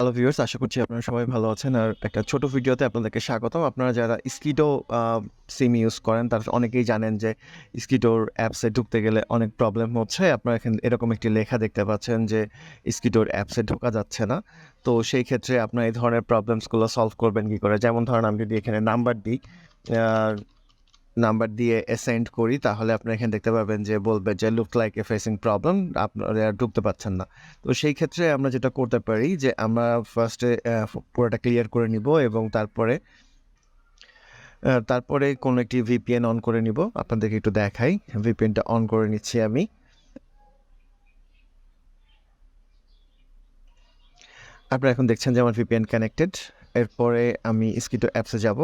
Hello viewers আশা করছি আপনারা সবাই ভালো আছেন। আর একটা ছোট ভিডিওতে আপনাদেরকে স্বাগতম। আপনারা যারা স্কিটো সিম ইউজ করেন, তারা অনেকেই জানেন যে স্কিটোর অ্যাপসে ঢুকতে গেলে অনেক প্রবলেম হচ্ছে। আপনারা এখানে, এরকম একটি লেখা দেখতে পাচ্ছেন যে স্কিটোর অ্যাপসে ঢোকা যাচ্ছে না। তো সেই ক্ষেত্রে আপনার এই ধরনের প্রবলেমসগুলো সলভ করবেন কী করে? যেমন ধরেন, আমি যদি এখানে নাম্বার দিই নাম্বার দিয়ে সেন্ড করি, তাহলে আপনি এখানে দেখতে পাবেন যে বলবে যে look like a facing problem আপনারা ঢুকতে পাচ্ছেন না। তো সেই ক্ষেত্রে আমরা যেটা করতে পারি যে আমরা ফার্স্টে পুরোটা ক্লিয়ার করে নিব এবং তারপরে তারপরে কোনো একটি ভিপিএন অন করে নিব। আপনাদেরকে একটু দেখাই। ভিপিএনটা অন করে নিচ্ছি আমি। আপনারা এখন দেখছেন যে আমার ভিপিএন কানেক্টেড এরপরে আমি স্কিটো অ্যাপসে যাব।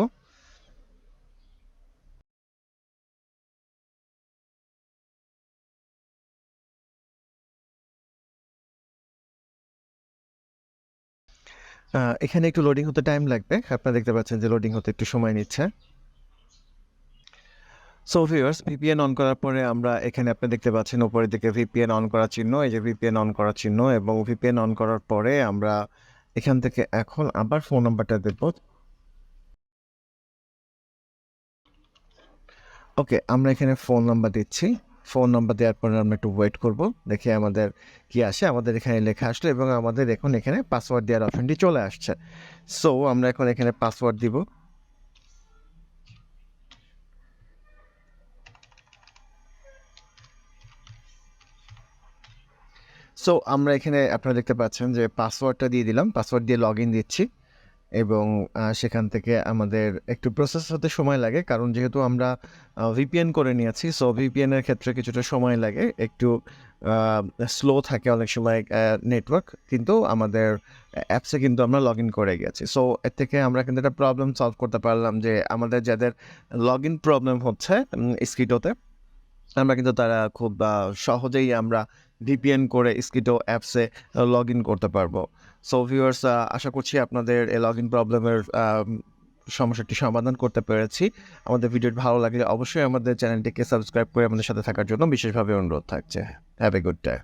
এখানে একটু লোডিং হতে টাইম লাগবে। আপনারা দেখতে পাচ্ছেন যে লোডিং হতে একটু সময় নিচ্ছে। সো ভিউয়ার্স ভিপিএন অন করার পরে আমরা এখানে আপনি দেখতে পাচ্ছেন উপরের দিকে ভিপিএন অন করার চিহ্ন, এই যে ভিপিএন অন করার চিহ্ন এবং ভিপিএন অন করার পরে আমরা এখান থেকে এখন আবার ফোন নাম্বারটা দেব। ওকে আমরা এখানে ফোন নাম্বার দিচ্ছি। ফোন নাম্বার দেওয়ার পরে আমরা একটু ওয়েট করব, দেখি আমাদের কি আসে, আমাদের এখানে লেখা আসলো এবং আমাদের এখন এখানে পাসওয়ার্ড দেওয়ার অপশনটি চলে আসছে। সো আমরা এখন এখানে পাসওয়ার্ড দিব। সো আমরা এখানে আপনারা দেখতে পাচ্ছেন যে পাসওয়ার্ডটা দিয়ে দিলাম পাসওয়ার্ড দিয়ে লগ ইন দিচ্ছি। এবং সেখান থেকে আমাদের একটু প্রসেস হতে সময় লাগে। কারণ যেহেতু আমরা ভিপিএন করে নিয়েছি সো ভিপিএনের ক্ষেত্রে কিছুটা সময় লাগে। একটু স্লো থাকে অনেক সময় নেটওয়ার্ক কিন্তু আমাদের অ্যাপসে কিন্তু আমরা লগ ইন করে গেছি। সো এর থেকে আমরা কিন্তু একটা প্রবলেম সলভ করতে পারলাম যে, আমাদের যাদের লগ ইন প্রবলেম হচ্ছে স্কিটোতে আমরা কিন্তু তারা খুব সহজেই আমরা ভিপিএন করে স্কিটো অ্যাপসে লগ ইন করতে পারব। সো ভিউয়ার্স আশা করছি আপনাদের এই লগ ইন প্রবলেমের সমস্যাটি সমাধান করতে পেরেছি। আমাদের ভিডিওটি ভালো লাগলে অবশ্যই আমাদের চ্যানেলটিকে সাবস্ক্রাইব করে আমাদের সাথে থাকার জন্য বিশেষভাবে অনুরোধ থাকছে। Have a good day